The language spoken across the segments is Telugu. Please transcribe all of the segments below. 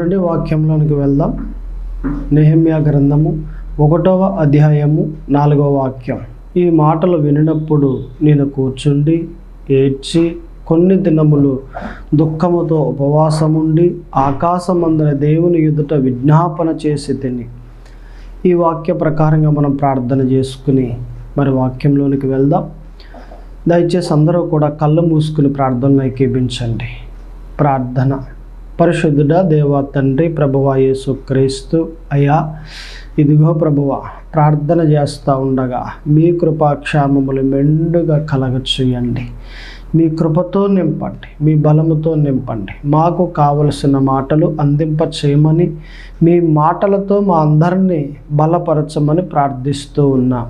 చూడండి వాక్యంలోనికి వెళ్దాం. నెహమ్యా గ్రంథము ఒకటవ అధ్యాయము నాలుగవ వాక్యం. ఈ మాటలు వినినప్పుడు నేను కూర్చుండి ఏడ్చి కొన్ని దినములు దుఃఖముతో ఉపవాసముండి ఆకాశమందర దేవుని ఎదుట విజ్ఞాపన చేసి తిని. ఈ వాక్య ప్రకారంగా మనం ప్రార్థన చేసుకుని మరి వాక్యంలోనికి వెళ్దాం. దయచేసి అందరూ కూడా కళ్ళు మూసుకుని ప్రార్థనలో ఏకీభించండి ప్రార్థన. పరిశుద్ధుడ దేవా తండ్రి ప్రభువా యేసు క్రీస్తు. అయ్యా ఇదిగో ప్రభువ ప్రార్థన చేస్తూ ఉండగా మీ కృపాక్షామములు మెండుగా కలగ చేయండి మీ కృపతో నింపండి మీ బలముతో నింపండి. మాకు కావలసిన మాటలు అందింప చేయమని మీ మాటలతో మా అందరినీ బలపరచమని ప్రార్థిస్తూ ఉన్నాం.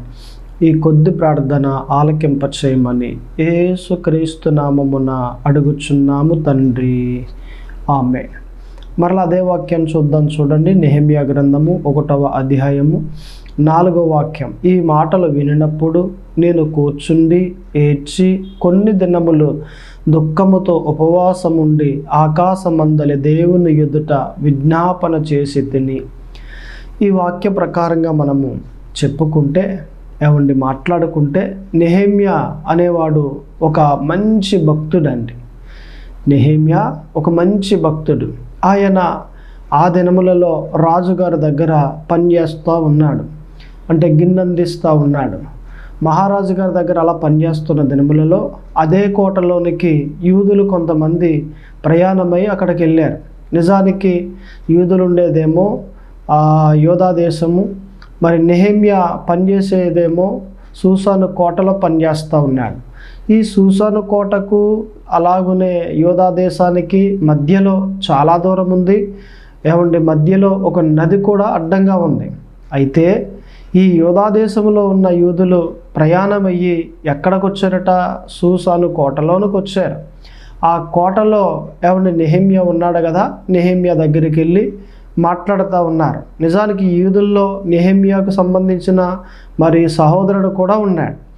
ఈ కొద్ది ప్రార్థన ఆలకింప చేయమని ఏసుక్రీస్తు నామమున అడుగుచున్నాము తండ్రి. ఆమె. మరలా అదే వాక్యం చూద్దాం చూడండి. నెహమియా గ్రంథము ఒకటవ అధ్యాయము నాలుగో వాక్యం. ఈ మాటలు వినినప్పుడు నేను కూర్చుండి ఏడ్చి కొన్ని దినములు దుఃఖముతో ఉపవాసముండి ఆకాశమందలి దేవుని ఎదుట విజ్ఞాపన చేసి తిని. ఈ వాక్య ప్రకారంగా మనము చెప్పుకుంటే ఏమండి మాట్లాడుకుంటే నెహేమ్యా అనేవాడు ఒక మంచి భక్తుడండి. నెహేమ్యా ఒక మంచి భక్తుడు. ఆయన ఆ దినములలో రాజుగారి దగ్గర పనిచేస్తూ ఉన్నాడు. అంటే గిన్నెందిస్తూ ఉన్నాడు. మహారాజు గారి దగ్గర అలా పనిచేస్తున్న దినములలో అదే కోటలోనికి యూదులు కొంతమంది ప్రయాణమై అక్కడికి వెళ్ళారు. నిజానికి యూదులు ఉండేదేమో యోధా దేశము మరి నెహేమియా పనిచేసేదేమో సూసాను కోటలో పనిచేస్తూ ఉన్నాడు. ఈ సూసాను కోటకు అలాగునే యోధా దేశానికి మధ్యలో చాలా దూరం ఉంది. ఏమండి మధ్యలో ఒక నది కూడా అడ్డంగా ఉంది. అయితే ఈ యోధా దేశంలో ఉన్న యూదులు ప్రయాణం అయ్యి ఎక్కడికి వచ్చారట సూసాను కోటలోనికి వచ్చారు. ఆ కోటలో ఏమండి నిహిమ్య ఉన్నాడు కదా? నిహిమ్య దగ్గరికి వెళ్ళి మాట్లాడుతూ ఉన్నారు. నిజానికి యూదుల్లో నెహమ్యాకు సంబంధించిన మరి సహోదరుడు కూడా ఉన్నాడు.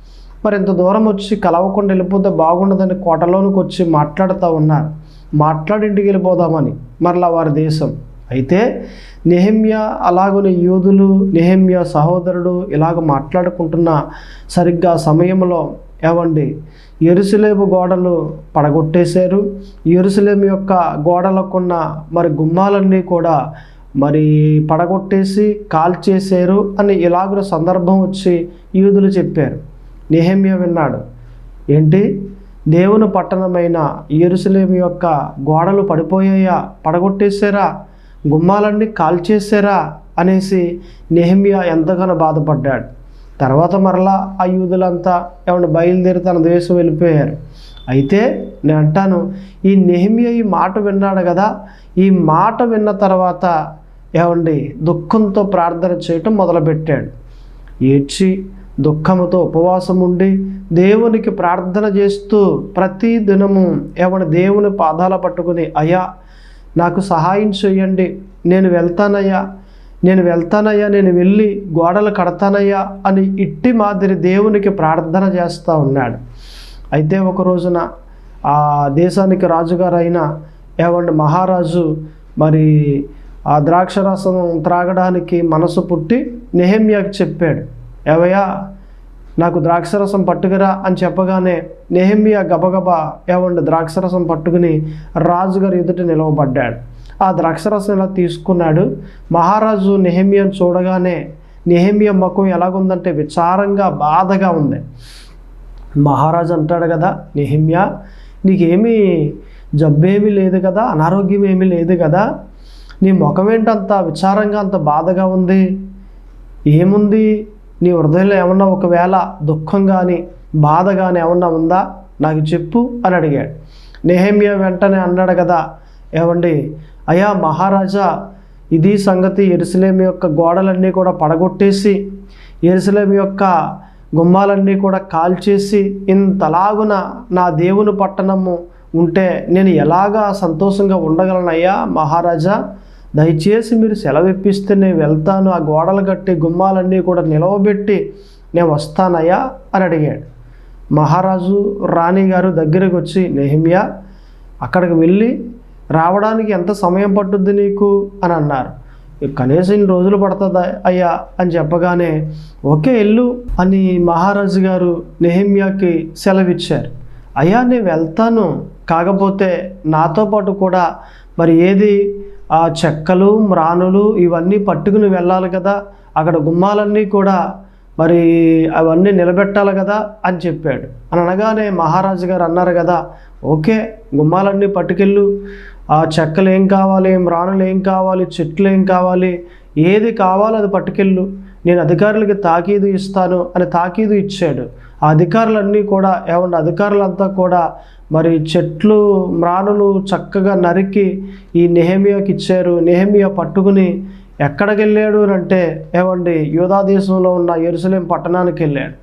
మరి ఇంత దూరం వచ్చి కలవకుండా వెళ్ళిపోతే బాగుండదని కోటలోనికి వచ్చి మాట్లాడుతూ ఉన్నారు. మాట్లాడి ఇంటికి వెళ్ళిపోదామని. మరలా వారి దేశం. అయితే నెహమ్య అలాగనే యూదులు నెహమ్య సహోదరుడు ఇలాగ మాట్లాడుకుంటున్న సరిగ్గా సమయంలో ఏవండి? ఎరుసలేము గోడలు పడగొట్టేశారు. ఎరుసలేము యొక్క గోడలకున్న మరి గుమ్మాలన్నీ కూడా మరి పడగొట్టేసి కాల్చేశారు అని ఇలాగున సందర్భం వచ్చి యూదులు చెప్పారు. నెహమ్య విన్నాడు. ఏంటి? దేవుని పట్టణమైన ఎరుసలేము యొక్క గోడలు పడిపోయాయా? పడగొట్టేశారా? గుమ్మాలన్నీ కాల్చేశారా? అనేసి నెహమ్యా ఎంతగానో బాధపడ్డాడు. తర్వాత మరలా ఆ యూదులంతా ఏమన్నా బయలుదేరి తన దేశం వెళ్ళిపోయారు. అయితే నేను అంటాను ఈ నెహమియ ఈ మాట విన్నాడు కదా? ఈ మాట విన్న తర్వాత ఏమండి దుఃఖంతో ప్రార్థన చేయటం మొదలుపెట్టాడు. ఏడ్చి దుఃఖముతో ఉపవాసం ఉండి దేవునికి ప్రార్థన చేస్తూ ప్రతి దినము ఏమన్నా దేవుని పాదాల పట్టుకుని అయ్యా నాకు సహాయం చేయండి నేను వెళ్తానయ్యా. నేను వెళ్తానయ్యా. నేను వెళ్ళి గోడలు కడతానయ్యా అని ఇట్టి మాదిరి దేవునికి ప్రార్థన చేస్తూ ఉన్నాడు. అయితే ఒక రోజున ఆ దేశానికి రాజుగారు అయిన ఏమండి మహారాజు మరి ఆ ద్రాక్షరసం త్రాగడానికి మనసు పుట్టి నెహమ్యాకి చెప్పాడు. ఏవయ్యా నాకు ద్రాక్షరసం పట్టుకురా అని చెప్పగానే నెహమియా గబగబా ఏమండి ద్రాక్షరసం పట్టుకుని రాజుగారి ఎదుట నిలవబడ్డాడు. ఆ ద్రాక్షరసం ఇలా తీసుకున్నాడు? మహారాజు నెహమ్యను చూడగానే నెహమ్య ముఖం ఎలాగుందంటే విచారంగా బాధగా ఉంది. మహారాజు అంటాడు కదా నెహమ్య నీకేమీ జబ్బేమీ లేదు కదా అనారోగ్యం ఏమీ లేదు కదా నీ ముఖం ఏంటంత విచారంగా అంత బాధగా ఉంది? ఏముంది? నీ హృదయంలో ఏమన్నా ఒకవేళ దుఃఖం కానీ బాధ కానీ ఏమన్నా ఉందా? నాకు చెప్పు అని అడిగాడు. నెహమ్య వెంటనే అన్నాడు కదా ఏమండి అయ్యా మహారాజా ఇది సంగతి ఎరుసలేం యొక్క గోడలన్నీ కూడా పడగొట్టేసి ఎరుసలేం యొక్క గుమ్మాలన్నీ కూడా కాల్చేసి ఇంతలాగున నా దేవుని పట్టణము ఉంటే నేను ఎలాగా సంతోషంగా ఉండగలనయ్యా మహారాజా? దయచేసి మీరు సెలవు ఇప్పిస్తే నేను వెళ్తాను ఆ గోడలు కట్టి గుమ్మాలన్నీ కూడా నిలవబెట్టి నేను వస్తానయ్యా అని అడిగాడు. మహారాజు రాణి గారు దగ్గరికి వచ్చి నెహిమియా అక్కడికి వెళ్ళి రావడానికి ఎంత సమయం పట్టుద్ది నీకు? అని అన్నారు. కనీసం ఇన్ని రోజులు పడుతుందా అయ్యా అని చెప్పగానే ఓకే ఇల్లు అని మహారాజు గారు నెహిమ్యాకి సెలవిచ్చారు. అయ్యా నేను వెళ్తాను. కాకపోతే నాతో పాటు కూడా మరి ఏది ఆ చెక్కలు మ్రానులు ఇవన్నీ పట్టుకుని వెళ్ళాలి కదా. అక్కడ గుమ్మాలన్నీ కూడా మరి అవన్నీ నిలబెట్టాలి కదా అని చెప్పాడు. అని అనగానే మహారాజు గారు అన్నారు కదా ఓకే గుమ్మాలన్నీ పట్టుకెళ్ళు. ఆ చెక్కలు ఏం కావాలి మ్రానులు ఏం కావాలి చెట్లు ఏం కావాలి ఏది కావాలో అది పట్టుకెళ్ళు. నేను అధికారులకి తాకీదు ఇస్తాను అని తాకీదు ఇచ్చాడు. ఆ అధికారులన్నీ కూడా ఏమన్నా అధికారులంతా కూడా మరి చెట్లు మ్రానులు చక్కగా నరికి ఈ నెహమియాకి ఇచ్చారు. నెహమియా పట్టుకుని ఎక్కడికి వెళ్ళాడు అని అంటే ఏమండి యోధా దేశంలో ఉన్న ఎరుసలేం పట్టణానికి వెళ్ళాడు.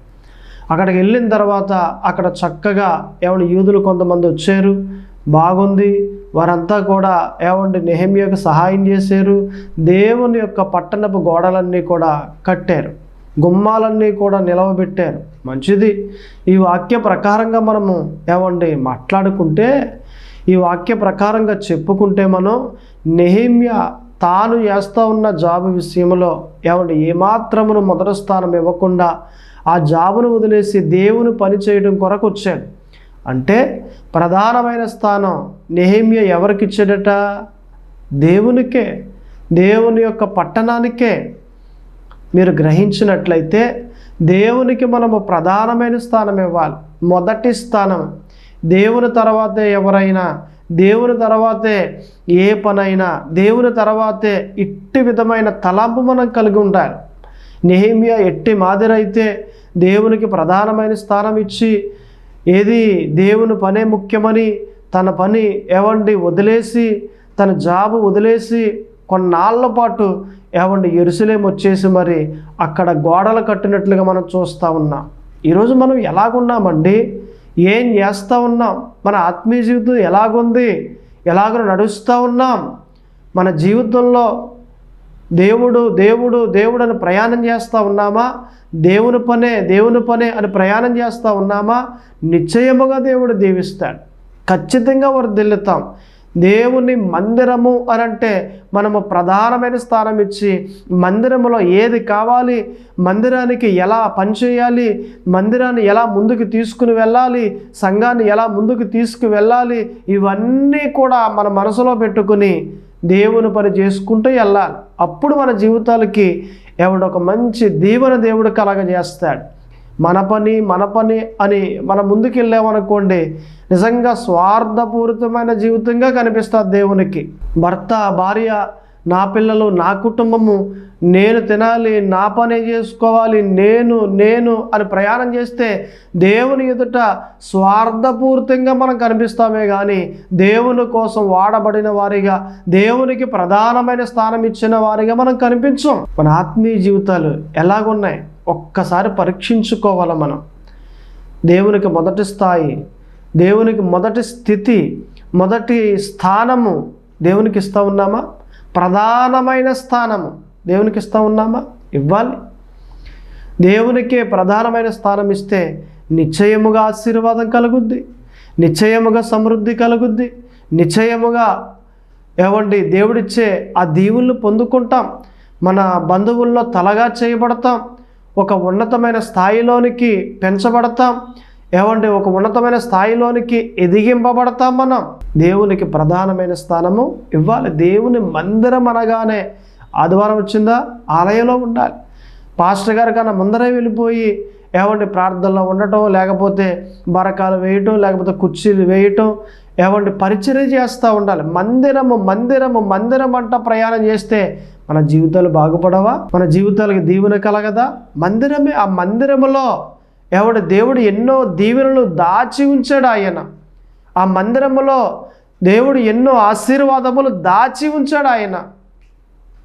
అక్కడికి వెళ్ళిన తర్వాత అక్కడ చక్కగా ఏమండి యూదులు కొంతమంది వచ్చారు. బాగుంది. వారంతా కూడా ఏమండి నెహమియాకు సహాయం చేశారు. దేవుని యొక్క పట్టణపు గోడలన్నీ కూడా కట్టారు. గుమ్మాలన్నీ కూడా నిలవబెట్టారు. మంచిది. ఈ వాక్య ప్రకారంగా మనము ఏమండి మాట్లాడుకుంటే ఈ వాక్య ప్రకారంగా చెప్పుకుంటే మనం నెహిమ్య తాను చేస్తూ ఉన్న జాబ్ విషయంలో ఏమండి ఏమాత్రమును మొదటి స్థానం ఇవ్వకుండా ఆ జాబును వదిలేసి దేవుని పని చేయడం కొరకు వచ్చాడు. అంటే ప్రధానమైన స్థానం నెహిమ్య ఎవరికి ఇచ్చాడట? దేవునికే. దేవుని యొక్క పట్టణానికే. మీరు గ్రహించినట్లయితే దేవునికి మనము ప్రధానమైన స్థానం ఇవ్వాలి. మొదటి స్థానం. దేవుని తర్వాతే ఎవరైనా దేవుని తర్వాతే ఏ పనైనా దేవుని తర్వాతే ఇట్టి విధమైన తలంపు మనం కలిగి ఉండాలి. నెహిమియా ఎట్టి మాదిరైతే దేవునికి ప్రధానమైన స్థానం ఇచ్చి ఏది దేవుని పనే ముఖ్యమని తన పని ఎవండి వదిలేసి తన జాబు వదిలేసి కొన్నాళ్ళ పాటు ఏవండి ఎరుసలేం వచ్చేసి మరి అక్కడ గోడలు కట్టినట్లుగా మనం చూస్తూ ఉన్నాం. ఈరోజు మనం ఎలాగున్నామండి? ఏం చేస్తూ ఉన్నాం? మన ఆత్మీయ జీవితం ఎలాగుంది? ఎలాగ నడుస్తూ ఉన్నాం? మన జీవితంలో దేవుడు దేవుడు దేవుడు అని ప్రయాణం చేస్తూ ఉన్నామా? దేవుని పనే దేవుని పనే అని ప్రయాణం చేస్తూ ఉన్నామా? నిశ్చయముగా దేవుడు దీవిస్తాడు. ఖచ్చితంగా వర్ధిల్లుతాం దేవుని మందిరము అని అంటే మనము ప్రధానమైన స్థానం ఇచ్చి మందిరములో ఏది కావాలి మందిరానికి ఎలా పనిచేయాలి మందిరాన్ని ఎలా ముందుకు తీసుకుని వెళ్ళాలి సంఘాన్ని ఎలా ముందుకు తీసుకు వెళ్ళాలి ఇవన్నీ కూడా మన మనసులో పెట్టుకుని దేవుని పని చేసుకుంటూ వెళ్ళాలి. అప్పుడు మన జీవితాలకి ఎవడొక మంచి దీవెన దేవుడు కలగజేస్తాడు. మన పని మన పని అని మన ముందుకెళ్ళామనుకోండి నిజంగా స్వార్థపూరితమైన జీవితంగా కనిపిస్తుంది దేవునికి. భర్త భార్య నా పిల్లలు నా కుటుంబము నేను తినాలి నా పనే చేసుకోవాలి నేను నేను అని ప్రయాణం చేస్తే దేవుని ఎదుట స్వార్థపూరితంగా మనం కనిపిస్తామే కానీ దేవుని కోసం వాడబడిన వారిగా దేవునికి ప్రధానమైన స్థానం ఇచ్చిన వారిగా మనం కనిపించం. మన ఆత్మీయ జీవితాలు ఎలాగున్నాయి? ఒక్కసారి పరీక్షించుకోవాలి మనం. దేవునికి మొదటి స్థాయి దేవునికి మొదటి స్థితి మొదటి స్థానము దేవునికి ఇస్తూ ఉన్నామా? ప్రధానమైన స్థానము దేవునికి ఇస్తూ ఉన్నామా? ఇవ్వాలి. దేవునికే ప్రధానమైన స్థానం ఇస్తే నిశ్చయముగా ఆశీర్వాదం కలుగుద్ది నిశ్చయముగా సమృద్ధి కలుగుద్ది నిశ్చయముగా ఏవండి దేవుడిచ్చే ఆ దీవుళ్ళు పొందుకుంటాం మన బంధువుల్లో తలగా చేయబడతాం ఒక ఉన్నతమైన స్థాయిలోనికి పెంచబడతాం. ఏమంటే ఒక ఉన్నతమైన స్థాయిలోనికి ఎదిగింపబడతాం మనం. దేవునికి ప్రధానమైన స్థానము ఇవ్వాలి. దేవుని మందిరం అనగానే ఆదివారం వచ్చిందా? ఆలయంలో ఉండాలి. పాస్టర్ గారి కన్నా ముందరే వెళ్ళిపోయి ఏమంటే ప్రార్థనలో ఉండటం లేకపోతే బరకాలు వేయటం లేకపోతే కుర్చీలు వేయటం ఏమంటే పరిచర్య చేస్తూ ఉండాలి. మందిరము మందిరము మందిరం అంట ప్రయాణం చేస్తే మన జీవితాలు బాగుపడవా? మన జీవితాలకు దీవెన కలగదా? మందిరమే ఆ మందిరములో ఎవడు దేవుడు ఎన్నో దీవెనలు దాచి ఉంచాడు ఆయన. ఆ మందిరములో దేవుడు ఎన్నో ఆశీర్వాదములు దాచి ఉంచాడు ఆయన.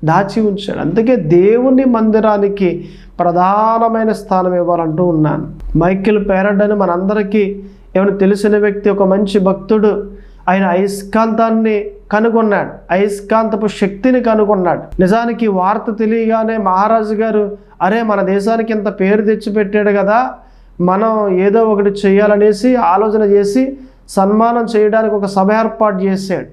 దాచి ఉంచాడు. అందుకే దేవుని మందిరానికి ప్రధానమైన స్థానం ఇవ్వాలంటూ ఉన్నాను. మైకిల్ పేరడ్ అని మనందరికీ ఏమైనా తెలిసిన వ్యక్తి ఒక మంచి భక్తుడు ఆయన అయస్కాంతాన్ని కనుగొన్నాడు. అయస్కాంతపు శక్తిని కనుగొన్నాడు. నిజానికి వార్త తెలియగానే మహారాజు గారు అరే మన దేశానికి ఇంత పేరు తెచ్చిపెట్టాడు కదా మనం ఏదో ఒకటి చేయాలనేసి ఆలోచన చేసి సన్మానం చేయడానికి ఒక సభ ఏర్పాటు చేశాడు.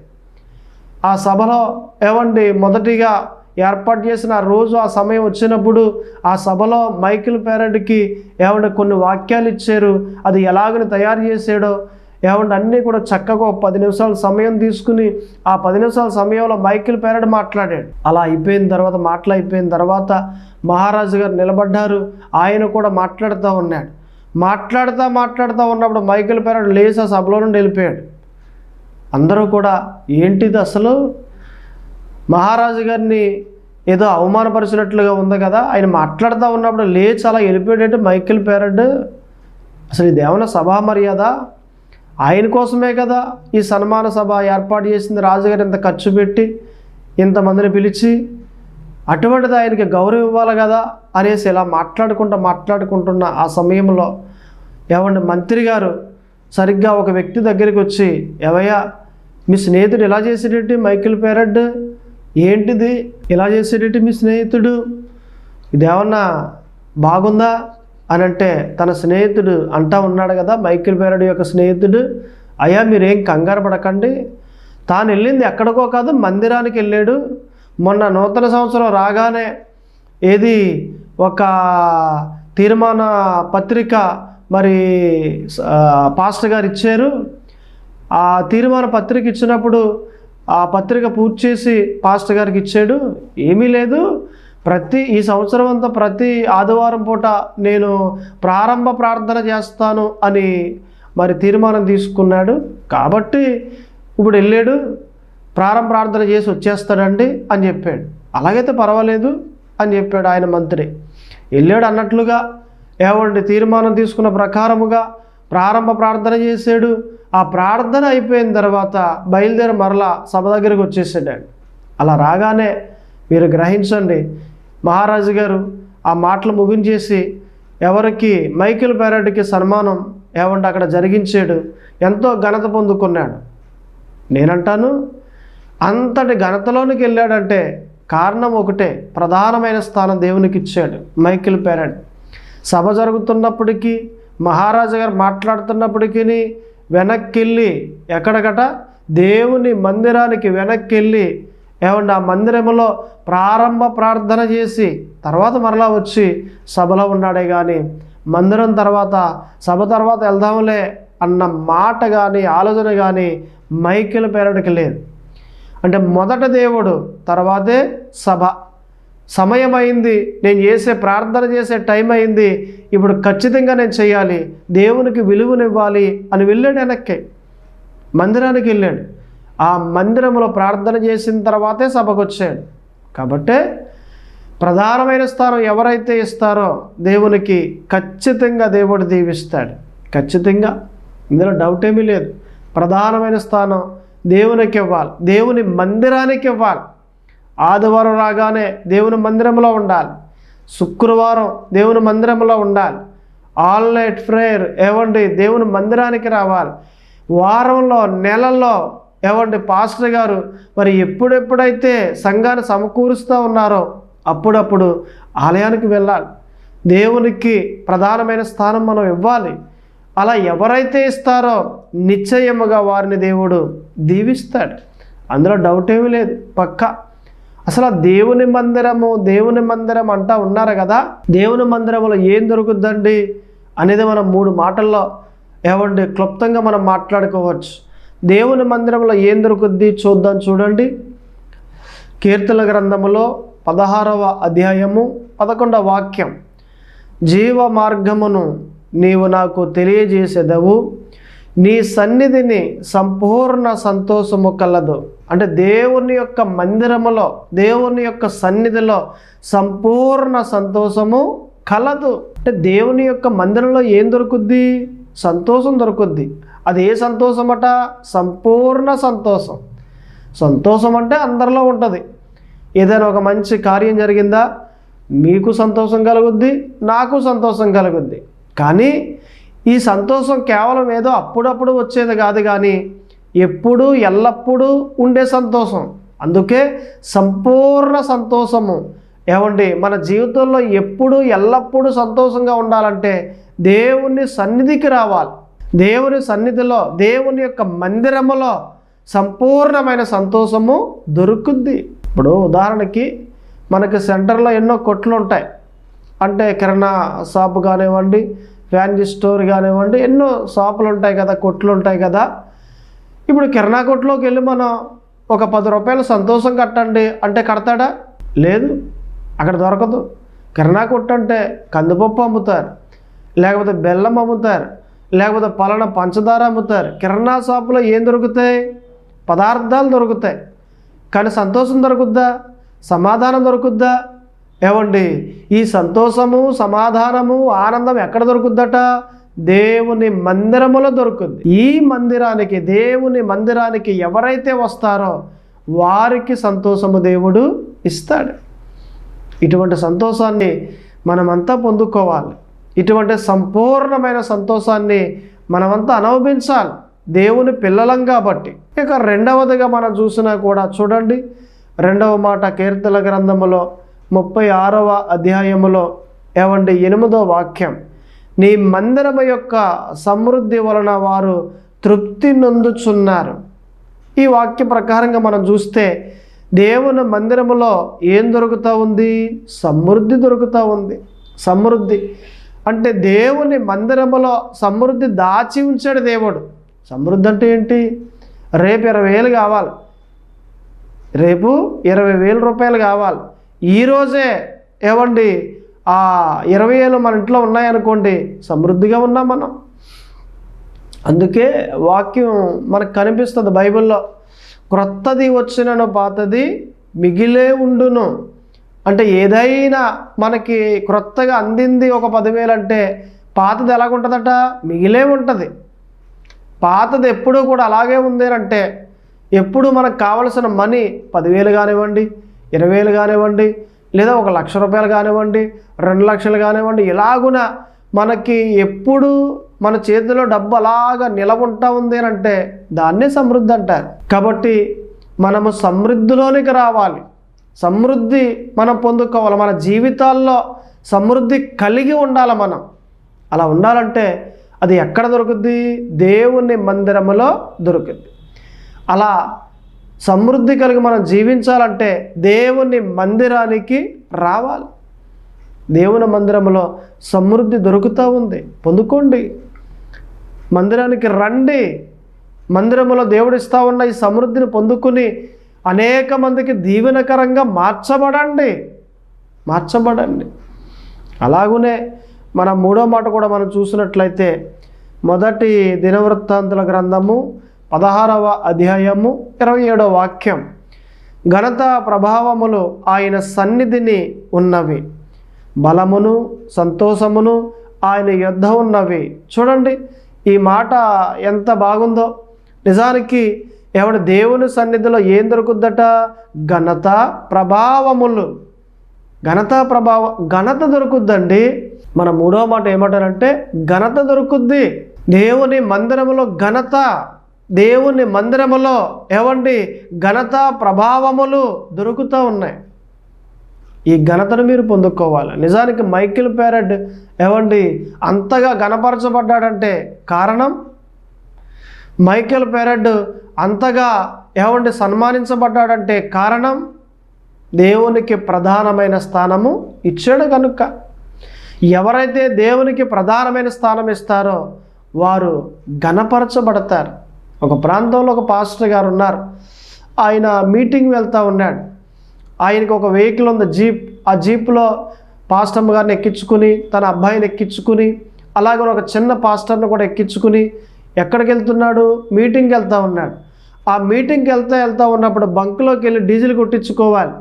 ఆ సభలో ఏమండి మొదటిగా ఏర్పాటు చేసిన ఆ రోజు ఆ సమయం వచ్చినప్పుడు ఆ సభలో మైకిల్ పేరెడ్కి ఏమంటే కొన్ని వాక్యాలు ఇచ్చారు అది ఎలాగని తయారు చేసాడో ఏమంటే అన్నీ కూడా చక్కగా ఒక పది నిమిషాలు సమయం తీసుకుని ఆ పది నిమిషాల సమయంలో మైకిల్ పేరడ్ మాట్లాడాడు. అలా అయిపోయిన తర్వాత మాటలు అయిపోయిన తర్వాత మహారాజు గారు నిలబడ్డారు. ఆయన కూడా మాట్లాడుతూ ఉన్నాడు. మాట్లాడుతూ మాట్లాడుతూ ఉన్నప్పుడు మైకిల్ పేరడ్ లేచి ఆ సభలో నుండి వెళ్ళిపోయాడు. అందరూ కూడా ఏంటిది అసలు? మహారాజు గారిని ఏదో అవమానపరిచినట్లుగా ఉంది కదా ఆయన మాట్లాడుతూ ఉన్నప్పుడు లేచి అలా వెళ్ళిపోయాడంటే మైకిల్ పేరడ్ అసలు ఇదేమైనా సభా మర్యాద? ఆయన కోసమే కదా ఈ సన్మాన సభ ఏర్పాటు చేసింది. రాజుగారు ఇంత ఖర్చు పెట్టి ఇంతమందిని పిలిచి అటువంటిది ఆయనకి గౌరవం ఇవ్వాలి కదా అనేసి ఇలా మాట్లాడుకుంటూ మాట్లాడుకుంటున్న ఆ సమయంలో ఏమంటే మంత్రి గారు సరిగ్గా ఒక వ్యక్తి దగ్గరికి వచ్చి ఏవయ్యా మీ స్నేహితుడు ఇలా చేసేటట్టు మైకిల్ పేరడ్? ఏంటిది? ఇలా చేసేటట్టు మీ స్నేహితుడు? ఇదేమన్నా బాగుందా? అని అంటే తన స్నేహితుడు అంటా ఉన్నాడు కదా మైకిల్ పేరడి యొక్క స్నేహితుడు అయ్యా మీరేం కంగారు పడకండి. తాను వెళ్ళింది ఎక్కడికో కాదు మందిరానికి వెళ్ళాడు. మొన్న నూతన సంవత్సరం రాగానే ఏది ఒక తీర్మాన పత్రిక మరి పాస్టర్ గారు ఇచ్చారు. ఆ తీర్మాన పత్రిక ఇచ్చినప్పుడు ఆ పత్రిక పూర్తి చేసి పాస్టర్ గారికి ఇచ్చాడు. ఏమీ లేదు. ప్రతి ఈ సంవత్సరం అంతా ప్రతి ఆదివారం పూట నేను ప్రారంభ ప్రార్థన చేస్తాను అని మరి తీర్మానం తీసుకున్నాడు. కాబట్టి ఇప్పుడు వెళ్ళాడు ప్రారంభ ప్రార్థన చేసి వచ్చేస్తాడండి అని చెప్పాడు. అలాగైతే పర్వాలేదు అని చెప్పాడు ఆయన మంత్రి. వెళ్ళాడు అన్నట్లుగా ఏమండి తీర్మానం తీసుకున్న ప్రకారముగా ప్రారంభ ప్రార్థన చేశాడు. ఆ ప్రార్థన అయిపోయిన తర్వాత బయలుదేరి మరలా సభ దగ్గరికి వచ్చేసాడు అలా రాగానే మీరు గ్రహించండి మహారాజు గారు ఆ మాటలు ముగించేసి ఎవరికి మైకిల్ బ్యారెడ్కి సన్మానం ఏమంటే అక్కడ జరిగించాడు ఎంతో ఘనత పొందుకున్నాడు. నేనంటాను అంతటి ఘనతలోనికి వెళ్ళాడంటే కారణం ఒకటే ప్రధానమైన స్థానం దేవునికి ఇచ్చాడు మైకిల్ పేరెడ్ సభ జరుగుతున్నప్పటికీ మహారాజు గారు మాట్లాడుతున్నప్పటికీ వెనక్కి వెళ్ళి ఎక్కడగట? దేవుని మందిరానికి వెనక్కి వెళ్ళి ఏమంటే ఆ మందిరంలో ప్రారంభ ప్రార్థన చేసి తర్వాత మరలా వచ్చి సభలో ఉన్నాడే కానీ మందిరం తర్వాత సభ తర్వాత వెళ్దాంలే అన్న మాట కానీ ఆలోచన కానీ మైకిల్ పేరడికి లేదు. అంటే మొదట దేవుడు తర్వాతే సభ. సమయం అయింది నేను చేసే ప్రార్థన చేసే టైం అయింది ఇప్పుడు ఖచ్చితంగా నేను చేయాలి దేవునికి విలువనివ్వాలి అని వెళ్ళాడు వెనక్కి. మందిరానికి వెళ్ళాడు. ఆ మందిరంలో ప్రార్థన చేసిన తర్వాతే సభకు వచ్చాడు కాబట్టి ప్రధానమైన స్థానం ఎవరైతే ఇస్తారో దేవునికి ఖచ్చితంగా దేవుడు దీవిస్తాడు. ఖచ్చితంగా. ఇందులో డౌట్ ఏమీ లేదు. ప్రధానమైన స్థానం దేవునికి ఇవ్వాలి. దేవుని మందిరానికి ఇవ్వాలి. ఆదివారం రాగానే దేవుని మందిరంలో ఉండాలి. శుక్రవారం దేవుని మందిరంలో ఉండాలి. ఆల్ నైట్ ప్రేయర్ ఏవండి? దేవుని మందిరానికి రావాలి. వారంలో నెలల్లో ఏవండి పాస్టర్ గారు మరి ఎప్పుడెప్పుడైతే సంఘాన్ని సమకూరుస్తూ ఉన్నారో అప్పుడప్పుడు ఆలయానికి వెళ్ళాలి. దేవునికి ప్రధానమైన స్థానం మనం ఇవ్వాలి. అలా ఎవరైతే ఇస్తారో నిశ్చయముగా వారిని దేవుడు దీవిస్తాడు. అందులో డౌట్ ఏమీ లేదు పక్కా. అసలు దేవుని మందిరము దేవుని మందిరం అంటా ఉన్నారు కదా? దేవుని మందిరంలో ఏం దొరుకుద్దండి? అనేది మనం మూడు మాటల్లో ఏమండి క్లుప్తంగా మనం మాట్లాడుకోవచ్చు. దేవుని మందిరంలో ఏం దొరుకుద్ది చూద్దాం చూడండి. కీర్తన గ్రంథములో పదహారవ అధ్యాయము పదకొండవ వాక్యం. జీవ మార్గమును నీవు నాకు తెలియజేసేదవు. నీ సన్నిధిని సంపూర్ణ సంతోషము కలదు. అంటే దేవుని యొక్క మందిరములో దేవుని యొక్క సన్నిధిలో సంపూర్ణ సంతోషము కలదు. అంటే దేవుని యొక్క మందిరంలో ఏం దొరుకుద్ది? సంతోషం దొరుకుద్ది. అది ఏ సంతోషమట? సంపూర్ణ సంతోషం. సంతోషం అంటే అందరిలో ఉంటుంది. ఏదైనా ఒక మంచి కార్యం జరిగిందా? మీకు సంతోషం కలుగుద్ది నాకు సంతోషం కలుగుద్ది. కానీ ఈ సంతోషం కేవలం ఏదో అప్పుడప్పుడు వచ్చేది కాదు కానీ ఎప్పుడు ఎల్లప్పుడూ ఉండే సంతోషం. అందుకే సంపూర్ణ సంతోషము. ఏమండి? మన జీవితంలో ఎప్పుడు ఎల్లప్పుడూ సంతోషంగా ఉండాలంటే దేవుణ్ణి సన్నిధికి రావాలి. దేవుని సన్నిధిలో దేవుని యొక్క మందిరములో సంపూర్ణమైన సంతోషము దొరుకుద్ది. ఇప్పుడు ఉదాహరణకి మనకి సెంటర్లో ఎన్నో కొట్లు ఉంటాయి. అంటే కిరాణా షాపు కానివ్వండి ఫ్యాన్సీ స్టోర్ కానివ్వండి ఎన్నో షాపులు ఉంటాయి కదా కొట్లు ఉంటాయి కదా. ఇప్పుడు కిరాణా కొట్లోకి వెళ్ళి మనం ఒక పది రూపాయలు సంతోషం కట్టండి అంటే కడతాడా? లేదు అక్కడ దొరకదు. కిరాణా కొట్టు అంటే కందిపప్పు అమ్ముతారు లేకపోతే బెల్లం అమ్ముతారు లేకపోతే పలానా పంచదార అమ్ముతారు. కిరాణా షాపులో ఏం దొరుకుతాయి? పదార్థాలు దొరుకుతాయి. కానీ సంతోషం దొరుకుద్దా? సమాధానం దొరుకుద్దా? ఏమండి ఈ సంతోషము సమాధానము ఆనందం ఎక్కడ దొరుకుద్దట? దేవుని మందిరములో దొరుకుద్ది. ఈ మందిరానికి దేవుని మందిరానికి ఎవరైతే వస్తారో వారికి సంతోషము దేవుడు ఇస్తాడు. ఇటువంటి సంతోషాన్ని మనమంతా పొందుకోవాలి. ఇటువంటి సంపూర్ణమైన సంతోషాన్ని మనమంతా అనుభవించాలి. దేవుని పిల్లలం కాబట్టి. ఇక రెండవదిగా మనం చూసినా కూడా చూడండి. రెండవ మాట కీర్తన గ్రంథములో ముప్పై ఆరవ అధ్యాయములో ఏమండి ఎనిమిదో వాక్యం. నీ మందిరము యొక్క సమృద్ధి వలన వారు తృప్తి నొందుచున్నారు. ఈ వాక్య ప్రకారంగా మనం చూస్తే దేవుని మందిరములో ఏం దొరుకుతూ ఉంది? సమృద్ధి దొరుకుతూ ఉంది. సమృద్ధి. అంటే దేవుని మందిరములో సమృద్ధి దాచి ఉంచాడు దేవుడు. సమృద్ధి అంటే ఏంటి? రేపు ఇరవై వేలు కావాలి. రేపు ఇరవై వేల రూపాయలు కావాలి. ఈరోజే ఏమండి? ఆ ఇరవై వేలు మన ఇంట్లో ఉన్నాయనుకోండి సమృద్ధిగా ఉన్నాం మనం. అందుకే వాక్యం మనకు కనిపిస్తుంది బైబిల్లో క్రొత్తది వచ్చినను పాతది మిగిలే ఉండును. అంటే ఏదైనా మనకి క్రొత్తగా అందింది ఒక పదివేలు అంటే పాతది ఎలాగుంటుందట? మిగిలే ఉంటుంది. పాతది ఎప్పుడూ కూడా అలాగే ఉంది అంటే ఎప్పుడు మనకు కావలసిన మనీ పదివేలు కానివ్వండి ఇరవై వేలు కానివ్వండి లేదా ఒక లక్ష రూపాయలు కానివ్వండి రెండు లక్షలు కానివ్వండి ఇలాగున మనకి ఎప్పుడు మన చేతిలో డబ్బు అలాగా నిలవుంటా ఉంది అంటే దాన్నే సమృద్ధి అంటారు. కాబట్టి మనము సమృద్ధిలోనికి రావాలి. సమృద్ధి మనం పొందుకోవాలి. మన జీవితాల్లో సమృద్ధి కలిగి ఉండాలి మనం. అలా ఉండాలంటే అది ఎక్కడ దొరుకుద్ది? దేవుని మందిరములో దొరుకుద్ది. అలా సమృద్ధి కలిగి మనం జీవించాలంటే దేవుని మందిరానికి రావాలి. దేవుని మందిరంలో సమృద్ధి దొరుకుతూ ఉంది. పొందుకోండి. మందిరానికి రండి. మందిరములో దేవుడు ఉన్న ఈ సమృద్ధిని పొందుకుని అనేక మందికి దీవెనకరంగా మార్చబడండి. మార్చబడండి. అలాగునే మన మూడో మాట కూడా మనం చూసినట్లయితే మొదటి దినవృత్తాంతుల గ్రంథము పదహారవ అధ్యాయము ఇరవై ఏడవ వాక్యం. ఘనత ప్రభావములు ఆయన సన్నిధిని ఉన్నవి. బలమును సంతోషమును ఆయన యుద్ధ ఉన్నవి. చూడండి ఈ మాట ఎంత బాగుందో. నిజానికి ఏమంటే దేవుని సన్నిధిలో ఏం దొరుకుద్దట? ఘనత ప్రభావములు. ఘనత ప్రభావ ఘనత దొరుకుద్దండి. మన మూడో మాట ఏమంటారంటే ఘనత దొరుకుద్ది. దేవుని మందిరములో ఘనత దేవుని మందిరములో ఏవండి? ఘనత ప్రభావములు దొరుకుతూ ఉన్నాయి. ఈ ఘనతను మీరు పొందుకోవాలి. నిజానికి మైకిల్ పేరడ్ ఏవండి? అంతగా ఘనపరచబడ్డాడంటే కారణం మైకేల్ పెరడ్ అంతగా ఏమంటే సన్మానించబడ్డాడంటే కారణం? దేవునికి ప్రధానమైన స్థానము ఇచ్చాడు కనుక. ఎవరైతే దేవునికి ప్రధానమైన స్థానం ఇస్తారో వారు ఘనపరచబడతారు. ఒక ప్రాంతంలో ఒక పాస్టర్ గారు ఉన్నారు. ఆయన మీటింగ్ వెళ్తూ ఉన్నాడు. ఆయనకు ఒక వెహికల్ ఉంది జీప్. ఆ జీప్లో పాస్టమ్ గారిని ఎక్కించుకుని తన అబ్బాయిని ఎక్కించుకుని అలాగే ఒక చిన్న పాస్టర్ని కూడా ఎక్కించుకుని ఎక్కడికి వెళ్తున్నాడు? మీటింగ్కి వెళ్తూ ఉన్నాడు. ఆ మీటింగ్కి వెళ్తా వెళ్తూ ఉన్నప్పుడు బంకులోకి వెళ్ళి డీజిల్ కొట్టించుకోవాలి.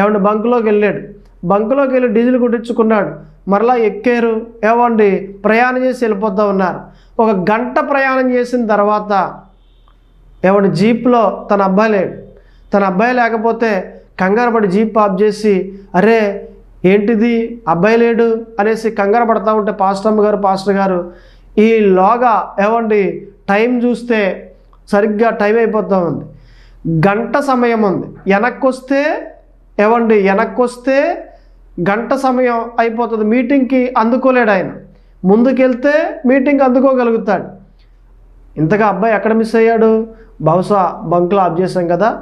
ఏమండి? బంకులోకి వెళ్ళాడు. బంకులోకి వెళ్ళి డీజిల్ కొట్టించుకున్నాడు. మరలా ఎక్కారు. ఏమండి? ప్రయాణం చేసి వెళ్ళిపోతూ ఉన్నారు. ఒక గంట ప్రయాణం చేసిన తర్వాత ఏమండి? జీప్లో తన అబ్బాయి లేడు. తన అబ్బాయి లేకపోతే కంగారు పడి జీప్ ఆఫ్ చేసి అరే ఏంటిది? అబ్బాయి లేడు అనేసి కంగారు పడతా ఉంటే పాస్టమ్మ గారు పాస్టర్ గారు ఈ లోగా ఏమండి? టైం చూస్తే సరిగ్గా టైం అయిపోతూ ఉంది. గంట సమయం ఉంది. వెనక్కి వస్తే ఏమండి? వెనక్కి వస్తే గంట సమయం అయిపోతుంది. మీటింగ్కి అందుకోలేడు ఆయన. ముందుకెళ్తే మీటింగ్ అందుకోగలుగుతాడు. ఇంతగా అబ్బాయి ఎక్కడ మిస్ అయ్యాడు? బహుశా బంక్లో ఆఫ్ చేసాం కదా.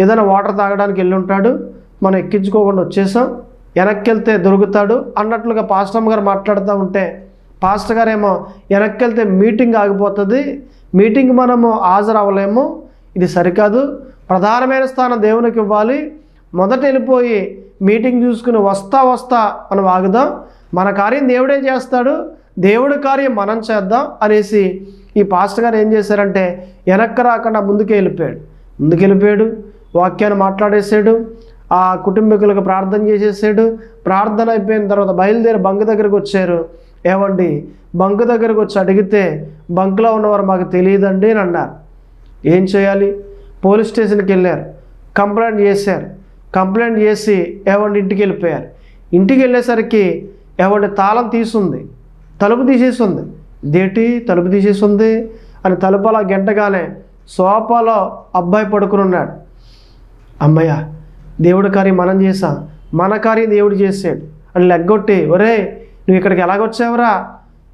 ఏదైనా వాటర్ తాగడానికి వెళ్ళి ఉంటాడు. మనం ఎక్కించుకోకుండా వచ్చేసాం. వెనక్కి వెళ్తే దొరుకుతాడు. అన్నట్లుగా పాస్టమ్ గారు మాట్లాడుతూ ఉంటే పాస్టర్ గారు ఏమో వెనక్కి వెళ్తే మీటింగ్ ఆగిపోతుంది. మీటింగ్ మనము హాజరు అవ్వలేము ఇది సరికాదు. ప్రధానమైన స్థానం దేవునికి ఇవ్వాలి. మొదట వెళ్ళిపోయి మీటింగ్ చూసుకుని వస్తా వస్తా మనం ఆగుదాం. మన కార్యం దేవుడే చేస్తాడు. దేవుడి కార్యం మనం చేద్దాం అనేసి ఈ పాస్టర్ గారు ఏం చేశారంటే వెనక్కి రాకుండా ముందుకే వెళ్ళిపోయాడు. ముందుకు వెళ్ళిపోయాడు. వాక్యాన్ని మాట్లాడేసాడు. ఆ కుటుంబీకులకు ప్రార్థన చేసేసాడు. ప్రార్థన అయిపోయిన తర్వాత బయలుదేరి బంక్ దగ్గరకు వచ్చారు. ఏమండి బంక్ దగ్గరకు వచ్చి అడిగితే బంక్లో ఉన్నవారు మాకు తెలియదండి అని అన్నారు. ఏం చేయాలి? పోలీస్ స్టేషన్కి వెళ్ళారు. కంప్లైంట్ చేశారు. కంప్లైంట్ చేసి ఏమండి ఇంటికి వెళ్ళిపోయారు. ఇంటికి వెళ్ళేసరికి ఏమండి తాళం తీసుంది. తలుపు తీసేసింది. దేటి తలుపు తీసేసింది? అని తలుపు అలా గంటగానే సోఫాలో అబ్బాయి పడుకుని ఉన్నాడు. అమ్మయ్య దేవుడి కార్యం మనం చేసాం మన కార్యం దేవుడు చేసాడు అని లెగ్గొట్టి ఒరే నువ్వు ఇక్కడికి ఎలాగొచ్చావురా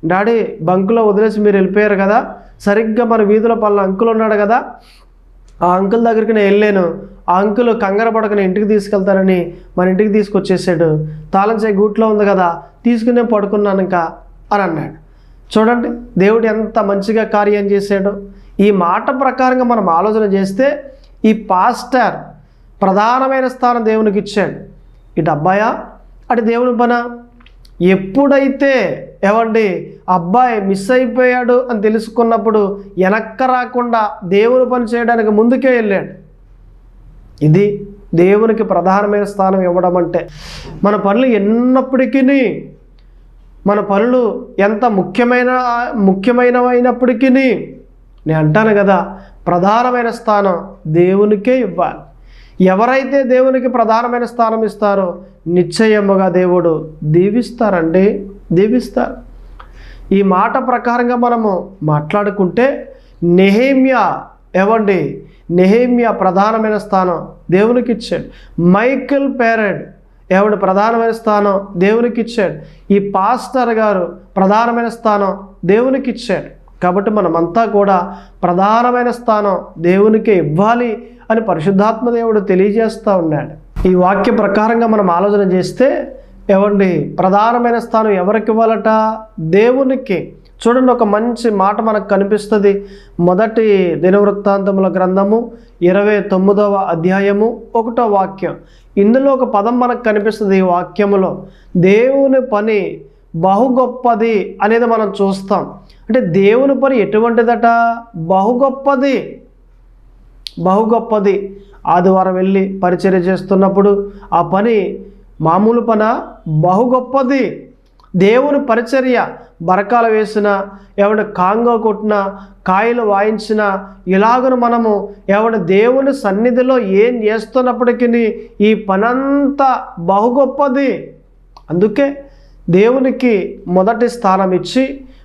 డాడీ బంకులో వదిలేసి మీరు వెళ్ళిపోయారు కదా? సరిగ్గా మన వీధిలో పలానా అంకుల్ ఉన్నాడు కదా? ఆ అంకుల్ దగ్గరికి నేను వెళ్ళాను. ఆ అంకుల్ కంగారు పడకని ఇంటికి తీసుకెళ్తానని మన ఇంటికి తీసుకొచ్చేసాడు. తాళం గూట్లో ఉంది కదా తీసుకుని నేను పడుకున్నాను ఇంకా అని అన్నాడు. చూడండి దేవుడు ఎంత మంచిగా కార్యం చేశాడు. ఈ మాట ప్రకారంగా మనం ఆలోచన చేస్తే ఈ పాస్టర్ ప్రధానమైన స్థానం దేవునికి ఇచ్చాడు. ఇటు అబ్బాయా? అటు దేవుని పనా? ఎప్పుడైతే ఏమండి అబ్బాయి మిస్ అయిపోయాడు అని తెలుసుకున్నప్పుడు వెనక్క రాకుండా దేవుని పని చేయడానికి ముందుకే వెళ్ళాడు. ఇది దేవునికి ప్రధానమైన స్థానం ఇవ్వడం అంటే మన పనులు ఎన్నప్పటికీ మన పనులు ఎంత ముఖ్యమైన ముఖ్యమైనవైనప్పటికీ నేను అంటాను కదా ప్రధానమైన స్థానం దేవునికే ఇవ్వాలి. ఎవరైతే దేవునికి ప్రధానమైన స్థానం ఇస్తారో నిశ్చయముగా దేవుడు దీవిస్తారండి. దీవిస్తారు. ఈ మాట ప్రకారంగా మనము మాట్లాడుకుంటే నెహేమ్యా ఏవండి నెహేమ్యా ప్రధానమైన స్థానం దేవునికి ఇచ్చాడు మైకిల్ పేరెడ్ ఎవడు ప్రధానమైన స్థానం దేవునికి ఇచ్చాడు ఈ పాస్టర్ గారు ప్రధానమైన స్థానం దేవునికి ఇచ్చాడు కాబట్టి మనమంతా కూడా ప్రధానమైన స్థానం దేవునికే ఇవ్వాలి. అని పరిశుద్ధాత్మదేవుడు తెలియజేస్తూ ఉన్నాడు. ఈ వాక్య ప్రకారంగా మనం ఆలోచన చేస్తే ఎవండి ప్రధానమైన స్థానం ఎవరికి ఇవ్వాలట? దేవునికి. చూడండి ఒక మంచి మాట మనకు కనిపిస్తుంది. మొదటి దినవృత్తాంతముల గ్రంథము ఇరవై తొమ్మిదవ అధ్యాయము ఒకటో వాక్యం. ఇందులో ఒక పదం మనకు కనిపిస్తుంది ఈ వాక్యములో. దేవుని పని బహు గొప్పది అనేది మనం చూస్తాం. అంటే దేవుని పని ఎటువంటిదట? బహు గొప్పది బహు గొప్పది ఆదివారం వెళ్ళి పరిచర్య చేస్తున్నప్పుడు ఆ పని మామూలు పన బహు గొప్పది దేవుని పరిచర్య బరకాలు వేసిన ఎవడ కాంగో కొట్టిన కాయలు వాయించిన ఇలాగను మనము ఎవడ దేవుని సన్నిధిలో ఏం చేస్తున్నప్పటికీ ఈ పనంతా బహు గొప్పది అందుకే దేవునికి మొదటి స్థానం ఇచ్చి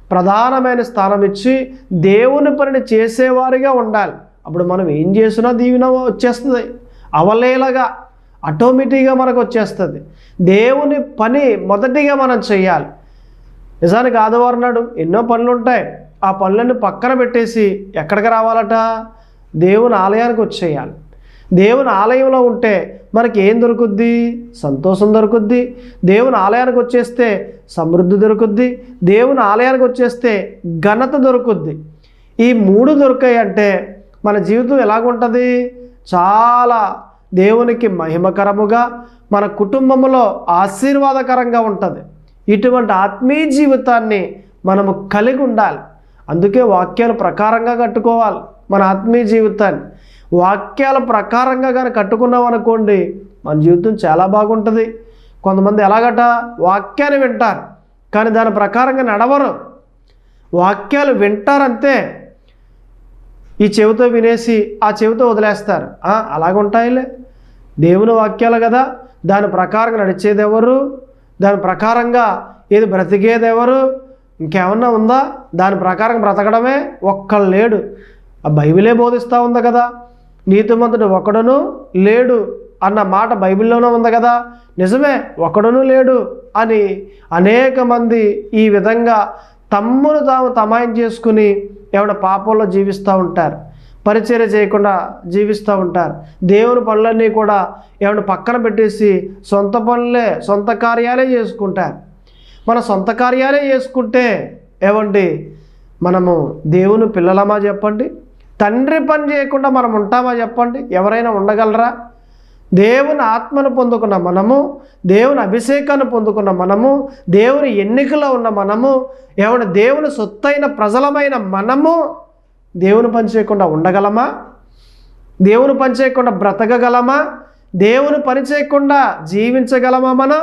ప్రధానమైన స్థానం ఇచ్చి దేవుని పనిని చేసేవారిగా ఉండాలి. అప్పుడు మనం ఏం చేసినా దీవెన వచ్చేస్తుంది. అవలేలగా ఆటోమేటిక్గా మనకు వచ్చేస్తుంది. దేవుని పని మొదటిగా మనం చేయాలి నిజానికి ఆదివారం నాడు ఎన్నో పనులు ఉంటాయి ఆ పనులను పక్కన పెట్టేసి ఎక్కడికి రావాలట? దేవుని ఆలయానికి వచ్చేయాలి. దేవుని ఆలయంలో ఉంటే మనకి ఏం దొరుకుద్ది? సంతోషం దొరుకుద్ది. దేవుని ఆలయానికి వచ్చేస్తే సమృద్ధి దొరుకుద్ది. దేవుని ఆలయానికి వచ్చేస్తే ఘనత దొరుకుద్ది. ఈ మూడు దొరికాయి అంటే మన జీవితం ఎలాగుంటుంది? చాలా దేవునికి మహిమకరముగా మన కుటుంబంలో ఆశీర్వాదకరంగా ఉంటుంది. ఇటువంటి ఆత్మీయ జీవితాన్ని మనము కలిగి ఉండాలి. అందుకే వాక్యాల ప్రకారంగా కట్టుకోవాలి మన ఆత్మీయ జీవితాన్ని. వాక్యాల ప్రకారంగా కానీ కట్టుకున్నాం అనుకోండి మన జీవితం చాలా బాగుంటుంది. కొంతమంది ఎలాగట వాక్యాన్ని వింటారు కానీ దాని ప్రకారంగా నడవరు. వాక్యాలు వింటారంతే ఈ చెవితో వినేసి ఆ చెవితో వదిలేస్తారు. అలాగుంటాయిలే. ఉంటాయిలే దేవుని వాక్యాలు కదా దాని ప్రకారంగా నడిచేది ఎవరు దాని ప్రకారంగా ఏది బ్రతికేది ఎవరు ఇంకేమన్నా ఉందా? దాని ప్రకారం బ్రతకడమే ఒక్కడు లేడు. ఆ బైబిలే బోధిస్తూ ఉంది కదా నీతిమంతుడు ఒకడును లేడు అన్న మాట బైబిల్లోనే ఉంది కదా నిజమే ఒకడును లేడు అని అనేక మంది ఈ విధంగా తమ్మును తాము తమాయం చేసుకుని ఏమైనా పాపంలో జీవిస్తూ ఉంటారు. పరిచర్య చేయకుండా జీవిస్తూ ఉంటారు. దేవుని పనులన్నీ కూడా ఏమైనా పక్కన పెట్టేసి సొంత పనులే సొంత కార్యాలే చేసుకుంటారు. మన సొంత కార్యాలే చేసుకుంటే ఏమండి? మనము దేవుని పిల్లలమా చెప్పండి? తండ్రి పని చేయకుండా మనం ఉంటామా చెప్పండి? ఎవరైనా ఉండగలరా? దేవుని ఆత్మను పొందుకున్న మనము దేవుని అభిషేకాన్ని పొందుకున్న మనము దేవుని ఎన్నికలో ఉన్న మనము ఏమైనా దేవుని సొత్తైన ప్రజలమైన మనము దేవుని పని చేయకుండా ఉండగలమా? దేవుని పని చేయకుండా బ్రతకగలమా? దేవుని పని చేయకుండా జీవించగలమా మనం?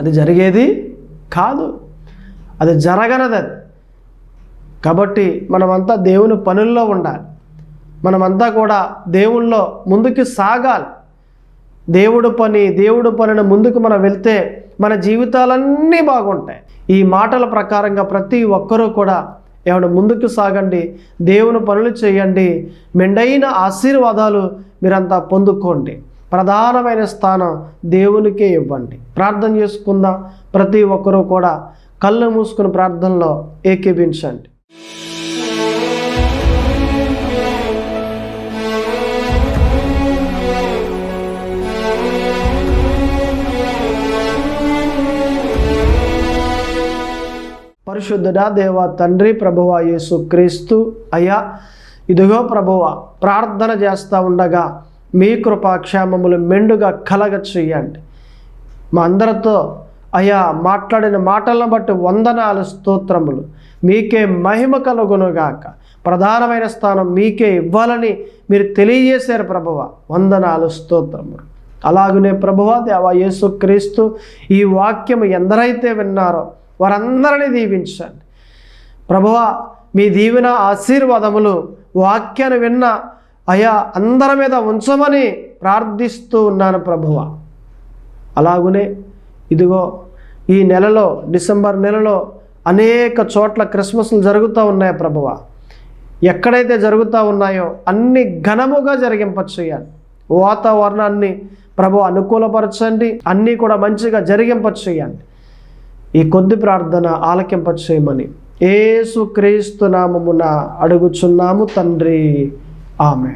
అది జరిగేది కాదు. అది జరగనది. అది కాబట్టి మనమంతా దేవుని పనుల్లో ఉండాలి. మనమంతా కూడా దేవుళ్ళో ముందుకు సాగాలి. దేవుడు పని దేవుడు పనిని ముందుకు మనం వెళ్తే మన జీవితాలన్నీ బాగుంటాయి. ఈ మాటల ప్రకారంగా ప్రతి ఒక్కరూ కూడా ఏమైనా ముందుకు సాగండి దేవుని పనులు చేయండి మెండైన ఆశీర్వాదాలు మీరంతా పొందుకోండి. ప్రధానమైన స్థానం దేవునికే ఇవ్వండి. ప్రార్థన చేసుకుందాం. ప్రతి ఒక్కరూ కూడా కళ్ళు మూసుకుని ప్రార్థనలో ఏకీభించండి. పరిశుద్ధుడా దేవ తండ్రి ప్రభువ యేసు క్రీస్తు. అయ్యా ఇదిగో ప్రభువ ప్రార్థన చేస్తూ ఉండగా మీ కృపాక్షేమములు మెండుగా కలగ చెయ్యండి మా అందరితో అయ్యా మాట్లాడిన మాటలను బట్టి వందనాలు స్తోత్రములు. మీకే మహిమ కలుగునుగాక. ప్రధానమైన స్థానం మీకే ఇవ్వాలని మీరు తెలియజేశారు ప్రభువ. వందనాలు స్తోత్రములు. అలాగనే ప్రభువ దేవ యేసు క్రీస్తు ఈ వాక్యము ఎందరైతే విన్నారో వారందరినీ దీవించండి. ప్రభువ మీ దీవెన ఆశీర్వాదములు వాక్యాన్ని విన్న అయా అందరి మీద ఉంచమని ప్రార్థిస్తూ ఉన్నాను ప్రభువ. అలాగునే ఇదిగో ఈ నెలలో డిసెంబర్ నెలలో అనేక చోట్ల క్రిస్మస్లు జరుగుతూ ఉన్నాయి ప్రభువ. ఎక్కడైతే జరుగుతూ ఉన్నాయో అన్ని ఘనముగా జరిగింపచేయాలి. వాతావరణాన్ని ప్రభు అనుకూలపరచండి. అన్నీ కూడా మంచిగా జరిగింపచేయండి ఈ కొద్ది ప్రార్థన ఆలకింపచేయమని. ఏసు క్రీస్తు నామమున అడుగుచున్నాము తండ్రి. ఆమె